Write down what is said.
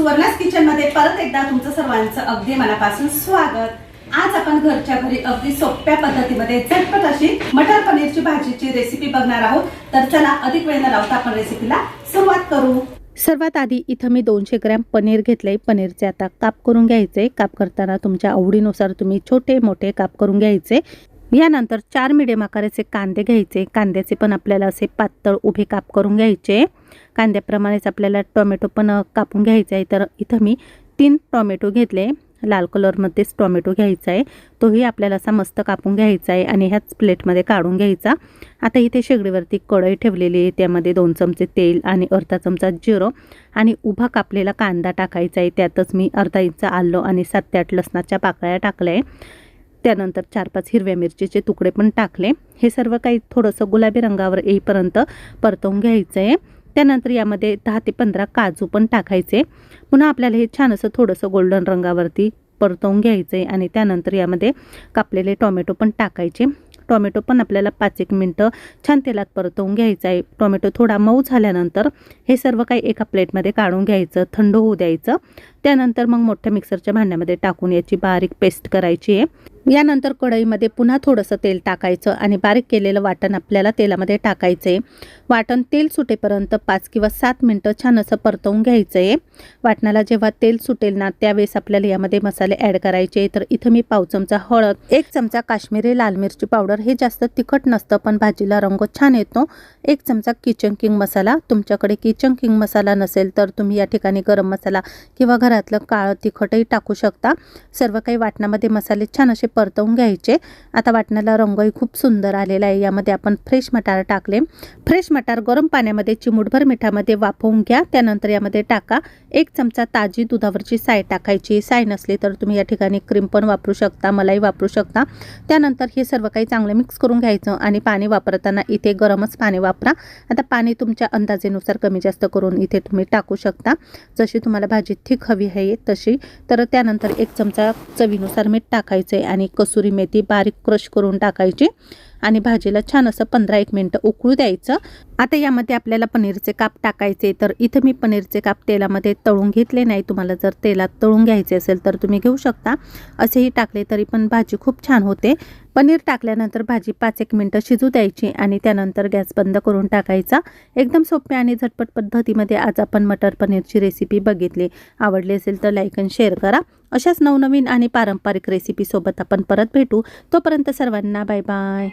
सुवर्णास किचनमध्ये परत एकदा तुमचं सर्वांचं अगदी मनापासून स्वागत. आज आपण घरच्या घरी अगदी सोप्या पद्धतीमध्ये झटपट अशी मटर पनीरची भाजीची रेसिपी बघणार आहोत. तर चला अधिक वेळ न लावता आपण रेसिपीला सुरुवात करू. सर्वात आधी इथं मी दोनशे ग्रॅम पनीर घेतलंय. पनीरचे आता काप करून घ्यायचे. काप करताना तुमच्या आवडीनुसार तुम्ही छोटे मोठे काप करून घ्यायचे. यानंतर चार मिडियम आकाराचे कांदे घ्यायचे. कांद्याचे पण आपल्याला असे पातळ उभे काप करून घ्यायचे. कांद्याप्रमाणेच आपल्याला टोमॅटो पण कापून घ्यायचा आहे. तर इथं मी तीन टोमॅटो घेतले. लाल कलरमध्येच टोमॅटो घ्यायचा आहे. तोही आपल्याला असा मस्त कापून घ्यायचा आहे आणि ह्याच प्लेटमध्ये काढून घ्यायचा. आता इथे शेगडीवरती कढई ठेवलेली आहे. त्यामध्ये दोन चमचे तेल आणि अर्धा चमचा जिरं आणि उभा कापलेला कांदा टाकायचा आहे. त्यातच मी अर्धा इंच आलं आणि सात ते आठ लसणाच्या पाकळ्या टाकल्या आहे. त्यानंतर चार पाच हिरव्या मिरचीचे तुकडे पण टाकले. हे सर्व काही थोडंसं गुलाबी रंगावर येईपर्यंत परतवून घ्यायचं आहे. त्यानंतर यामध्ये दहा ते पंधरा काजू पण टाकायचे. पुन्हा आपल्याला हे छान असं थोडंसं गोल्डन रंगावरती परतवून घ्यायचं आहे आणि त्यानंतर यामध्ये कापलेले टोमॅटो पण टाकायचे. टोमॅटो पण आपल्याला पाच एक मिनटं छान तेलात परतवून घ्यायचं आहे. टोमॅटो थोडा मऊ झाल्यानंतर हे सर्व काही एका प्लेटमध्ये काढून घ्यायचं. थंड होऊ द्यायचं. त्यानंतर मग मोठ्या मिक्सरच्या भांड्यामध्ये टाकून याची बारीक पेस्ट करायची आहे. यानंतर कढईमध्ये पुन्हा थोडंसं तेल टाकायचं आणि बारीक केलेलं वाटण आपल्याला तेलामध्ये टाकायचं आहे वाटण तेल सुटेपर्यंत पाच किंवा सात मिनटं छान असं परतवून घ्यायचं आहे वाटणाला जेव्हा तेल सुटेल ना त्यावेळेस आपल्याला यामध्ये मसाले ॲड करायचे. तर इथं मी पाव चमचा हळद एक चमचा काश्मीरी लाल मिरची पावडर हे जास्त तिखट नसतं पण भाजीला रंग छान येतो. एक चमचा किचन किंग मसाला. तुमच्याकडे किचन किंग मसाला नसेल तर तुम्ही या ठिकाणी गरम मसाला किंवा घरातलं काळं तिखटही टाकू शकता. सर्व काही वाटणामध्ये मसाले छान असे परतवून घ्यायचे. आता वाटणाला रंगही खूप सुंदर आलेला आहे. यामध्ये आपण फ्रेश मटार टाकले. फ्रेश मटार गरम पाण्यामध्ये चिमूटभर मिठामध्ये वाफवून घ्या. त्यानंतर यामध्ये टाका एक चमचा ताजी दुधावरची साय टाकायची. साय नसली तर तुम्ही या ठिकाणी क्रीम पण वापरू शकता मलाई वापरू शकता. त्यानंतर हे सर्व काही चांगलं मिक्स करून घ्यायचं आणि पाणी वापरताना इथे गरमच पाणी वापरा. आता पाणी तुमच्या अंदाजेनुसार कमी जास्त करून इथे तुम्ही टाकू शकता. जशी तुम्हाला भाजी थिक हवी आहे तशी. तर त्यानंतर एक चमचा चवीनुसार मीठ टाकायचं आहे आणि कसुरी मेथी बारीक क्रश करून टाकायची. आणि भाजीला छान असं पंधरा एक मिनटं उकळू द्यायचं. आता यामध्ये आपल्याला पनीरचे काप टाकायचे तर इथं मी पनीरचे काप तेलामध्ये तळून घेतले नाही. तुम्हाला जर तेलात तळून घ्यायचे असेल तर तुम्ही घेऊ शकता. असेही टाकले तरी पण भाजी खूप छान होते. पनीर टाकल्यानंतर भाजी पाच एक मिनटं शिजू द्यायची आणि त्यानंतर गॅस बंद करून टाकायचा. एकदम सोप्या आणि झटपट पद्धतीमध्ये आज आपण मटर पनीरची रेसिपी बघितली. आवडली असेल तर लाईक आणि शेअर करा. अशाच नवनवीन आणि पारंपरिक रेसिपीसोबत आपण परत भेटू. तोपर्यंत सर्वांना बाय बाय